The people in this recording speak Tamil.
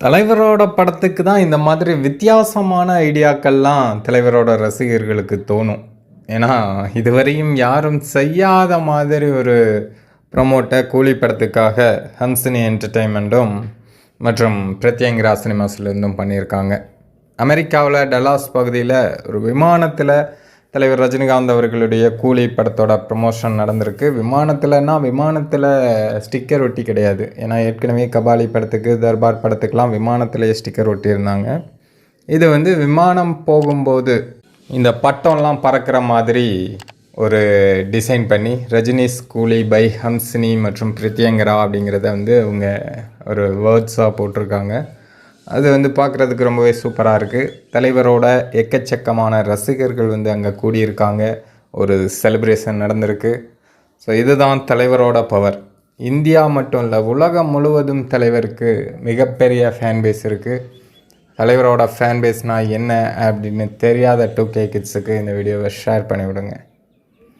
தலைவரோட படத்துக்கு தான் இந்த மாதிரி வித்தியாசமான ஐடியாக்கள்லாம் தலைவரோட ரசிகர்களுக்கு தோணும். ஏன்னா இதுவரையும் யாரும் செய்யாத மாதிரி ஒரு ப்ரமோட்டை கூலி படத்துக்காக ஹன்சினி என்டர்டெயின்மெண்ட்டும் மற்றும் பிரத்யங்கிரா சினிமாஸ்லேருந்தும் பண்ணியிருக்காங்க. அமெரிக்காவில் டல்லாஸ் பகுதியில் ஒரு விமானத்தில் தலைவர் ரஜினிகாந்த் அவர்களுடைய கூலி படத்தோட ப்ரமோஷன் நடந்திருக்கு. விமானத்தில்னா விமானத்தில் ஸ்டிக்கர் ஒட்டி கிடையாது. ஏன்னா ஏற்கனவே கபாலி படத்துக்கு தர்பார் படத்துக்கெலாம் விமானத்திலேயே ஸ்டிக்கர் ஒட்டியிருந்தாங்க. இது வந்து விமானம் போகும்போது இந்த பட்டம்லாம் பறக்கிற மாதிரி ஒரு டிசைன் பண்ணி ரஜினிஸ் கூலி பை ஹம்சினி மற்றும் பிரித்தியங்கரா அப்படிங்கிறத வந்து அவங்க ஒரு வேர்ட்ஸாக போட்டிருக்காங்க. அது வந்து பார்க்குறதுக்கு ரொம்பவே சூப்பராக இருக்குது தலைவரோட எக்கச்சக்கமான ரசிகர்கள் வந்து அங்கே கூடியிருக்காங்க. ஒரு செலிப்ரேஷன் நடந்திருக்கு. ஸோ இதுதான் தலைவரோட பவர் இந்தியா மட்டும் இல்லை உலகம் முழுவதும் தலைவருக்கு மிகப்பெரிய ஃபேன் பேஸ் இருக்குது தலைவரோட ஃபேன் பேஸ்னால் என்ன அப்படின்னு தெரியாத டூ கே கிட்ஸுக்கு இந்த வீடியோவை ஷேர் பண்ணிவிடுங்க.